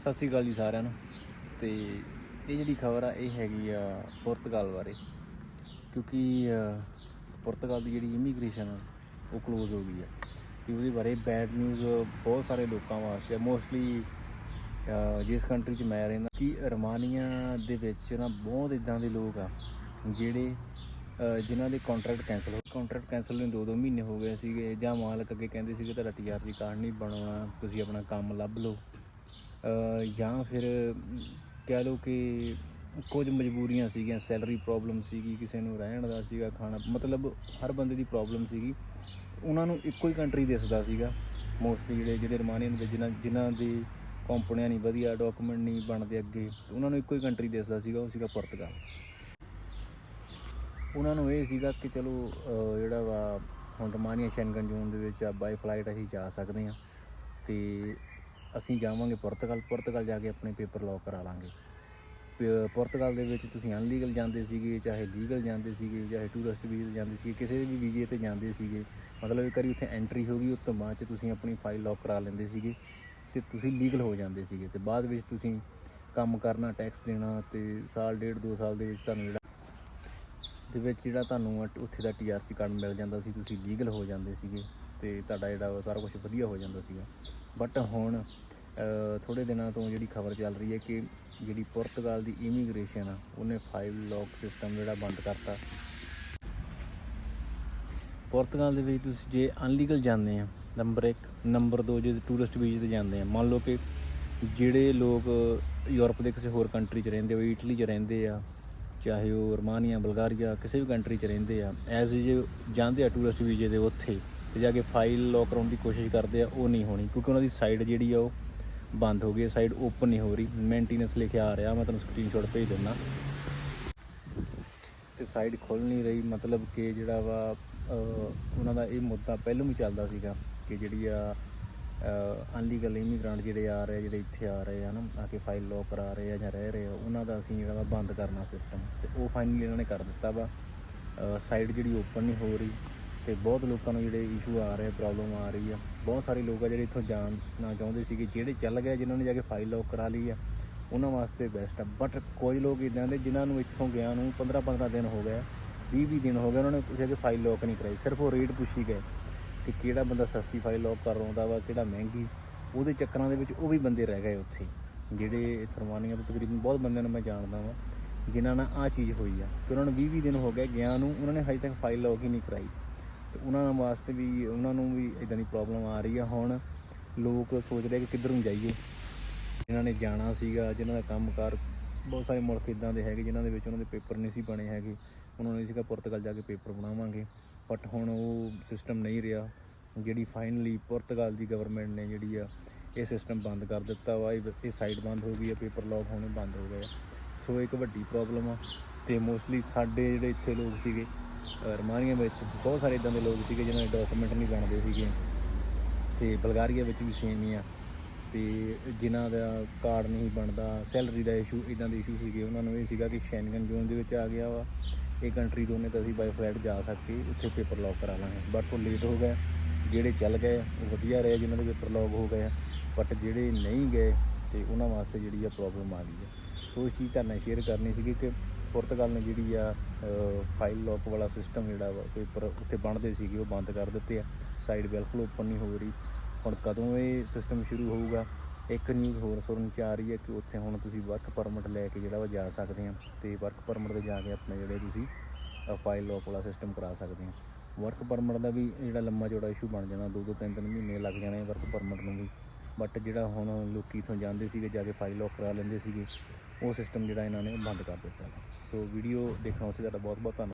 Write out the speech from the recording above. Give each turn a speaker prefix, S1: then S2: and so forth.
S1: ਸਤਿ ਸ਼੍ਰੀ ਅਕਾਲ ਜੀ ਸਾਰਿਆਂ ਨੂੰ। ਤੇ ਇਹ ਜਿਹੜੀ ਖਬਰ ਆ ਇਹ ਹੈਗੀ ਆ ਪੁਰਤਗਾਲ ਬਾਰੇ। ਕਿਉਂਕਿ ਪੁਰਤਗਾਲ ਦੀ ਜਿਹੜੀ ਇਮੀਗ੍ਰੇਸ਼ਨ ਆ ਉਹ ক্লোਜ਼ ਹੋ ਗਈ ਆ। ਤੇ ਉਹਦੇ ਬਾਰੇ ਬੈਡ ਨਿਊਜ਼ ਬਹੁਤ ਸਾਰੇ ਲੋਕਾਂ ਵਾਸਤੇ ਮੋਸਟਲੀ ਜਿਸ ਕੰਟਰੀ 'ਚ ਮੈਂ ਰਹਿੰਦਾ ਕਿ ਰਮਾਨੀਆ ਦੇ ਵਿੱਚ ਨਾ ਬਹੁਤ ਇਦਾਂ ਦੇ ਲੋਕ ਆ ਜਿਹੜੇ ਅ, ਜਿਨ੍ਹਾਂ ਦੇ ਕੰਟਰੈਕਟ ਕੈਨਸਲ ਹੋ ਕੰਟਰੈਕਟ ਕੈਨਸਲ ਨੂੰ ਦੋ ਦੋ ਮਹੀਨੇ ਹੋ ਗਏ ਸੀਗੇ ਜਾਂ ਮਾਲਕ ਅੱਗੇ ਕਹਿੰਦੇ ਸੀਗੇ ਤੁਹਾਡਾ ਟੀਆਰਜੀ ਕਾਰਡ ਨਹੀਂ ਬਣਾਉਣਾ ਤੁਸੀਂ ਆਪਣਾ ਕੰਮ ਲੱਭ ਲਓ। ਜਾਂ ਫਿਰ ਕਹਿ ਲਓ ਕਿ ਕੁਝ ਮਜਬੂਰੀਆਂ ਸੀਗੀਆਂ ਸੈਲਰੀ ਪ੍ਰੋਬਲਮ ਸੀਗੀ, ਕਿਸੇ ਨੂੰ ਰਹਿਣ ਦਾ ਸੀਗਾ, ਖਾਣਾ, ਮਤਲਬ ਹਰ ਬੰਦੇ ਦੀ ਪ੍ਰੋਬਲਮ ਸੀਗੀ। ਉਹਨਾਂ ਨੂੰ ਇੱਕੋ ਹੀ ਕੰਟਰੀ ਦਿਸਦਾ ਸੀਗਾ। ਮੋਸਟਲੀ ਜਿਹੜੇ ਜਿਹੜੇ ਰਮਾਨੀਅਨ ਵਿੱਚ ਜਿਨ੍ਹਾਂ ਜਿਨ੍ਹਾਂ ਦੀ ਕੰਪਨੀਆਂ ਨਹੀਂ ਵਧੀਆ ਡਾਕੂਮੈਂਟ ਨਹੀਂ ਬਣਦੇ ਅੱਗੇ ਉਹਨਾਂ ਨੂੰ ਇੱਕੋ ਹੀ ਕੰਟਰੀ ਦਿਸਦਾ ਸੀਗਾ, ਉਹ ਸੀਗਾ ਪੁਰਤਗਾਲ ਉਹਨਾਂ ਨੂੰ ਇਹ ਸੀਗਾ ਕਿ ਚਲੋ ਜਿਹੜਾ ਵਾ, ਹੁਣ ਰਮਾਨੀਆ ਸ਼ੈਂਗਨ ਜ਼ੋਨ ਦੇ ਵਿੱਚ ਆ ਬਾਈ ਫਲਾਈਟ ਅਸੀਂ ਜਾ ਸਕਦੇ ਹਾਂ। ਤੇ ਅਸੀਂ ਜਾਵਾਂਗੇ ਪੁਰਤਗਾਲ ਪੁਰਤਗਾਲ ਜਾ ਕੇ ਆਪਣੇ ਪੇਪਰ ਲੌਕ ਕਰਾ ਲਾਂਗੇ। ਪ- ਪੁਰਤਗਾਲ ਦੇ ਵਿੱਚ ਤੁਸੀਂ ਅਨਲੀਗਲ ਜਾਂਦੇ ਸੀਗੇ, ਚਾਹੇ ਲੀਗਲ ਜਾਂਦੇ ਸੀਗੇ, ਚਾਹੇ ਟੂਰਿਸਟ ਵੀਜ਼ੇ ਜਾਂਦੇ ਸੀਗੇ, ਕਿਸੇ ਵੀ ਵੀਜ਼ੇ ਤੇ ਜਾਂਦੇ ਸੀਗੇ। ਮਤਲਬ ਇੱਕ ਵਾਰੀ ਉੱਥੇ ਐਂਟਰੀ ਹੋ ਗਈ, ਉਸ ਤੋਂ ਬਾਅਦ ਚ ਤੁਸੀਂ ਆਪਣੀ ਫਾਈਲ ਲੌਕ ਕਰਾ ਲੈਂਦੇ ਸੀਗੇ ਤੇ ਤੁਸੀਂ ਲੀਗਲ ਹੋ ਜਾਂਦੇ ਸੀਗੇ। ਤੇ ਬਾਅਦ ਵਿੱਚ ਤੁਸੀਂ ਕੰਮ ਕਰਨਾ ਟੈਕਸ ਦੇਣਾ ਤੇ ਸਾਲ, ਡੇਢ, ਦੋ ਸਾਲ ਦੇ ਵਿੱਚ ਤੁਹਾਨੂੰ ਜਿਹੜਾ ਦੇ ਵਿੱਚ ਜਿਹੜਾ ਤੁਹਾਨੂੰ ਅਟ- ਉੱਥੇ ਦਾ ਟੀਆਰਸੀ ਕਾਰਡ ਮਿਲ ਜਾਂਦਾ ਸੀ, ਤੁਸੀਂ ਲੀਗਲ ਹੋ ਜਾਂਦੇ ਸੀਗੇ। ਤੇ ਤੁਹਾਡਾ ਜਿਹੜਾ ਵਾ ਸਾਰਾ ਕੁਝ ਵਧੀਆ ਹੋ ਜਾਂਦਾ ਸੀਗਾ। ਬਟ ਹੁਣ ਥੋੜੇ ਦਿਨਾਂ ਤੋਂ ਜਿਹੜੀ ਖਬਰ ਚੱਲ ਰਹੀ ਹੈ ਕਿ ਜਿਹੜੀ ਪੁਰਤਗਾਲ ਦੀ ਇਮੀਗ੍ਰੇਸ਼ਨ ਆ, ਉਹਨੇ ਫਾਈਲ ਲੌਕ ਸਿਸਟਮ ਜਿਹੜਾ ਬੰਦ ਕਰਤਾ। ਪੁਰਤਗਾਲ ਦੇ ਵਿੱਚ ਤੁਸੀਂ ਜੇ ਅਨਲੀਗਲ ਜਾਂਦੇ ਆ ਨੰਬਰ 1 ਨੰਬਰ 2 ਜੇ ਟੂਰਿਸਟ ਵੀਜ਼ੇ ਤੇ ਜਾਂਦੇ ਆ, ਮੰਨ ਲਓ ਕਿ ਜਿਹੜੇ ਲੋਕ ਯੂਰਪ ਦੇ ਕਿਸੇ ਹੋਰ ਕੰਟਰੀ 'ਚ ਰਹਿੰਦੇ ਹੋ ਇਟਲੀ 'ਚ ਰਹਿੰਦੇ ਆ, ਚਾਹੇ ਉਹ ਰਮਾਨੀਆ, ਬਲਗਾਰੀਆ, ਕਿਸੇ ਵੀ ਕੰਟਰੀ 'ਚ ਰਹਿੰਦੇ ਆ ਐਜ਼ ਜੇ ਜਾਂਦੇ ਆ ਟੂਰਿਸਟ ਵੀਜ਼ੇ ਦੇ ਉੱਥੇ ਤੇ ਜਾ ਕੇ ਫਾਈਲ ਲੌਕ ਕਰਾਉਣ ਦੀ ਕੋਸ਼ਿਸ਼ ਕਰਦੇ ਆ, ਉਹ ਨਹੀਂ ਹੋਣੀ। ਕਿਉਂਕਿ ਉਹਨਾਂ ਦੀ ਸਾਈਡ ਜਿਹੜੀ ਆ, ਉਹ ਬੰਦ ਹੋ ਗਈ ਸਾਈਡ ਓਪਨ ਨਹੀਂ ਹੋ ਰਹੀ। ਮੇਨਟੇਨੈਂਸ ਲਿਖਿਆ ਆ ਰਿਹਾ, ਮੈਂ ਤੁਹਾਨੂੰ ਸਕਰੀਨਸ਼ਾਟ ਭੇਜ ਦਿੰਦਾ। ਤੇ ਸਾਈਡ ਖੁੱਲ ਨਹੀਂ ਰਹੀ, ਮਤਲਬ ਕਿ ਜਿਹੜਾ ਵਾ ਉਹਨਾਂ ਦਾ ਇਹ ਮੁੱਦਾ ਪਹਿਲਾਂ ਵੀ ਚੱਲਦਾ ਸੀਗਾ ਕਿ ਜਿਹੜੀ ਆ ਅਨਲੀਗਲ ਇਮੀਗ੍ਰੈਂਟ ਜਿਹੜੇ ਆ ਰਹੇ ਜਿਹੜੇ ਇੱਥੇ ਆ ਰਹੇ ਆ ਨਾ, ਆ ਕੇ ਫਾਈਲ ਲੌਕ ਕਰਾ ਰਹੇ ਆ ਜਾਂ ਰਹਿ ਰਹੇ ਆ, ਉਹਨਾਂ ਦਾ ਅਸੀਂ ਜਿਹੜਾ ਵਾ ਬੰਦ ਕਰਨਾ ਸਿਸਟਮ ਤੇ ਉਹ ਫਾਈਨਲੀ ਇਹਨਾਂ ਨੇ ਕਰ ਦਿੱਤਾ ਵਾ। ਸਾਈਡ ਜਿਹੜੀ ਓਪਨ ਨਹੀਂ ਹੋ ਰਹੀ। ਤੇ ਬਹੁਤ ਲੋਕਾਂ ਨੂੰ ਜਿਹੜੇ ਇਸ਼ੂ ਆ ਰਹੇ ਪ੍ਰੋਬਲਮ ਆ ਰਹੀ ਆ। ਬਹੁਤ ਸਾਰੇ ਲੋਕ ਆ ਜਿਹੜੇ ਇੱਥੋਂ ਜਾਣਾ ਚਾਹੁੰਦੇ ਸੀਗੇ, ਜਿਹੜੇ ਚੱਲ ਗਏ, ਜਿਨ੍ਹਾਂ ਨੇ ਜਾ ਕੇ ਫਾਈਲ ਲੌਕ ਕਰਾ ਲਈ ਆ, ਉਹਨਾਂ ਵਾਸਤੇ ਬੈਸਟ ਆ। ਬਟ ਕੁਝ ਲੋਕ ਇਦਾਂ ਦੇ, ਜਿਨ੍ਹਾਂ ਨੂੰ ਇੱਥੋਂ ਗਿਆ ਨੂੰ 15 15 ਦਿਨ ਹੋ ਗਏ 20 20 ਦਿਨ ਹੋ ਗਏ, ਉਹਨਾਂ ਨੇ ਕਿਸੇ ਦੇ ਫਾਈਲ ਲੌਕ ਨਹੀਂ ਕਰਾਈ। ਸਿਰਫ ਉਹ ਰੇਟ ਪੁੱਛੀ ਗਏ ਕਿ ਕਿਹੜਾ ਬੰਦਾ ਸਸਤੀ ਫਾਈਲ ਲੌਕ ਕਰ ਰੋਂਦਾ ਵਾ, ਕਿਹੜਾ ਮਹਿੰਗੀ। ਉਹਦੇ ਚੱਕਰਾਂ ਦੇ ਵਿੱਚ ਉਹ ਵੀ ਬੰਦੇ ਰਹਿ ਗਏ ਉੱਥੇ। ਜਿਹੜੇ ਫਰਮਾਨੀਆਂ ਤੋਂ ਤਕਰੀਬਨ ਬਹੁਤ ਬੰਦਿਆਂ ਨੂੰ ਮੈਂ ਜਾਣਦਾ ਵਾਂ, ਜਿਨ੍ਹਾਂ ਨਾਲ ਆ ਚੀਜ਼ ਹੋਈ ਆ ਕਿ ਉਹਨਾਂ ਨੂੰ 20 20 ਦਿਨ ਹੋ ਗਏ ਗਿਆ ਨੂੰ, ਉਹਨਾਂ ਨੇ ਹਜੇ ਤੱਕ ਫਾਈਲ ਲੌਕ ਹੀ ਨਹੀਂ ਕਰਾਈ। ਤੇ ਉਹਨਾਂ ਵਾਸਤੇ ਵੀ, ਉਹਨਾਂ ਨੂੰ ਵੀ ਇਦਾਂ ਦੀ ਪ੍ਰੋਬਲਮ ਆ ਰਹੀ ਆ। ਹੁਣ ਲੋਕ ਸੋਚ ਰਹੇ ਕਿ ਕਿੱਧਰ ਨੂੰ ਜਾਈਏ। ਜਿਨ੍ਹਾਂ ਨੇ ਜਾਣਾ ਸੀਗਾ, ਜਿਨ੍ਹਾਂ ਦਾ ਕੰਮਕਾਰ ਬਹੁਤ ਸਾਰੇ ਮੁਲਕ ਇਦਾਂ ਦੇ ਹੈਗੇ, ਜਿਨ੍ਹਾਂ ਦੇ ਵਿੱਚ ਉਹਨਾਂ ਦੇ ਪੇਪਰ ਨਹੀਂ ਸੀ ਬਣੇ ਹੈਗੇ। ਉਹਨਾਂ ਨੇ ਸੀਗਾ, ਪੁਰਤਗਾਲ ਜਾ ਕੇ ਪੇਪਰ ਬਣਾਵਾਂਗੇ। ਬਟ ਹੁਣ ਉਹ ਸਿਸਟਮ ਨਹੀਂ ਰਿਹਾ। ਜਿਹੜੀ ਫਾਈਨਲੀ ਪੁਰਤਗਾਲ ਦੀ ਗਵਰਨਮੈਂਟ ਨੇ ਜਿਹੜੀ ਆ, ਇਹ ਸਿਸਟਮ ਬੰਦ ਕਰ ਦਿੱਤਾ ਵਾ। ਇਹ ਸਾਈਟ ਬੰਦ ਹੋ ਗਈ ਆ ਪੇਪਰ ਲੌਕ ਹੋਣੇ ਬੰਦ ਹੋ ਗਏ ਆ। ਸੋ ਇੱਕ ਵੱਡੀ ਪ੍ਰੋਬਲਮ ਆ। ਤੇ ਮੋਸਟਲੀ ਸਾਡੇ ਜਿਹੜੇ ਇੱਥੇ ਲੋਕ ਸੀਗੇ ਰਮਾਨੀਆ ਵਿੱਚ ਬਹੁਤ ਸਾਰੇ ਇਦਾਂ ਦੇ ਲੋਕ ਸੀਗੇ ਜਿਨ੍ਹਾਂ ਦੇ ਡਾਕੂਮੈਂਟ ਨਹੀਂ ਬਣਦੇ ਸੀਗੇ। ਤੇ ਬਲਗਾਰੀਆ ਵਿੱਚ ਵੀ ਸੇਮ ਹੀ ਆ। ਤੇ ਜਿਨ੍ਹਾਂ ਦਾ ਕਾਰਡ ਨਹੀਂ ਬਣਦਾ ਸੈਲਰੀ ਦਾ ਇਸ਼ੂ ਇਦਾਂ ਦੇ ਇਸ਼ੂ ਸੀਗੇ। ਉਹਨਾਂ ਨੂੰ ਇਹ ਸੀਗਾ ਕਿ ਸ਼ੈਂਗਨ ਜ਼ੋਨ ਦੇ ਵਿੱਚ ਆ ਗਿਆ ਵਾ। ਇਹ ਕੰਟਰੀ ਦੋਨੇ ਤਾਂ ਅਸੀਂ ਬਾਈ ਫਲਾਈਟ ਜਾ ਸਕਦੇ, ਉੱਥੇ ਪੇਪਰ ਲੌਕ ਕਰਾ ਲਾਂਗੇ। ਬਟ ਉਹ ਲੇਟ ਹੋ ਗਿਆ ਜਿਹੜੇ ਚੱਲ ਗਏ, ਉਹ ਵਧੀਆ ਰਹੇ ਜਿਨ੍ਹਾਂ ਦੇ ਪੇਪਰ ਲੌਕ ਹੋ ਗਏ। ਬਟ ਜਿਹੜੇ ਨਹੀਂ ਗਏ ਤੇ ਉਹਨਾਂ ਵਾਸਤੇ ਜਿਹੜੀ ਆ ਪ੍ਰੋਬਲਮ ਆ ਗਈ ਹੈ ਸੋ ਇਸ ਚੀਜ਼ ਤੁਹਾਨੂੰ ਸ਼ੇਅਰ ਕਰਨੀ ਸੀਗੀ ਕਿ ਪੁਰਤਗਾਲ ਨੇ ਜਿਹੜੀ ਆ ਫਾਈਲ ਲੌਕ ਵਾਲਾ ਸਿਸਟਮ ਜਿਹੜਾ ਵਾ ਪੇਪਰ ਉੱਥੇ ਬਣਦੇ ਸੀਗੇ, ਉਹ ਬੰਦ ਕਰ ਦਿੱਤੇ ਆ। ਸਾਈਡ ਬਿਲਕੁਲ ਓਪਨ ਨਹੀਂ ਹੋ ਰਹੀ। ਹੁਣ ਕਦੋਂ ਇਹ ਸਿਸਟਮ ਸ਼ੁਰੂ ਹੋਊਗਾ? ਇੱਕ ਨਿਊਜ਼ ਹੋਰ ਸੁਣਨ ਚ ਆ ਰਹੀ ਹੈ ਕਿ ਉੱਥੇ ਹੁਣ ਤੁਸੀਂ ਵਰਕ ਪਰਮਿਟ ਲੈ ਕੇ ਜਿਹੜਾ ਵਾ ਜਾ ਸਕਦੇ ਆ ਤੇ ਵਰਕ ਪਰਮਿਟ ਤੇ ਜਾ ਕੇ ਆਪਣੇ ਜਿਹੜੇ ਤੁਸੀਂ ਫਾਈਲ ਲੌਕ ਵਾਲਾ ਸਿਸਟਮ ਕਰਾ ਸਕਦੇ ਆ। ਵਰਕ ਪਰਮਿਟ ਦਾ ਵੀ ਜਿਹੜਾ ਲੰਮਾ ਜੋੜਾ ਇਸ਼ੂ ਬਣ ਜਾਣਾ ਦੋ ਦੋ ਤਿੰਨ ਤਿੰਨ ਮਹੀਨੇ ਲੱਗ ਜਾਣੇ ਵਰਕ ਪਰਮਿਟ ਨੂੰ ਵੀ। ਬਟ ਜਿਹੜਾ ਹੁਣ ਲੋਕੀ ਇਥੋਂ ਜਾਂਦੇ ਸੀਗੇ, ਜਾ ਕੇ ਫਾਈਲ ਲੌਕ ਕਰਾ ਲੈਂਦੇ ਸੀਗੇ, ਉਹ ਸਿਸਟਮ ਜਿਹੜਾ ਇਹਨਾਂ ਨੇ ਬੰਦ ਕਰ ਦਿੱਤਾ। ਸੋ ਵੀਡੀਓ ਦੇਖਣ ਵਾਸਤੇ ਤੁਹਾਡਾ ਬਹੁਤ ਬਹੁਤ ਧੰਨਵਾਦ।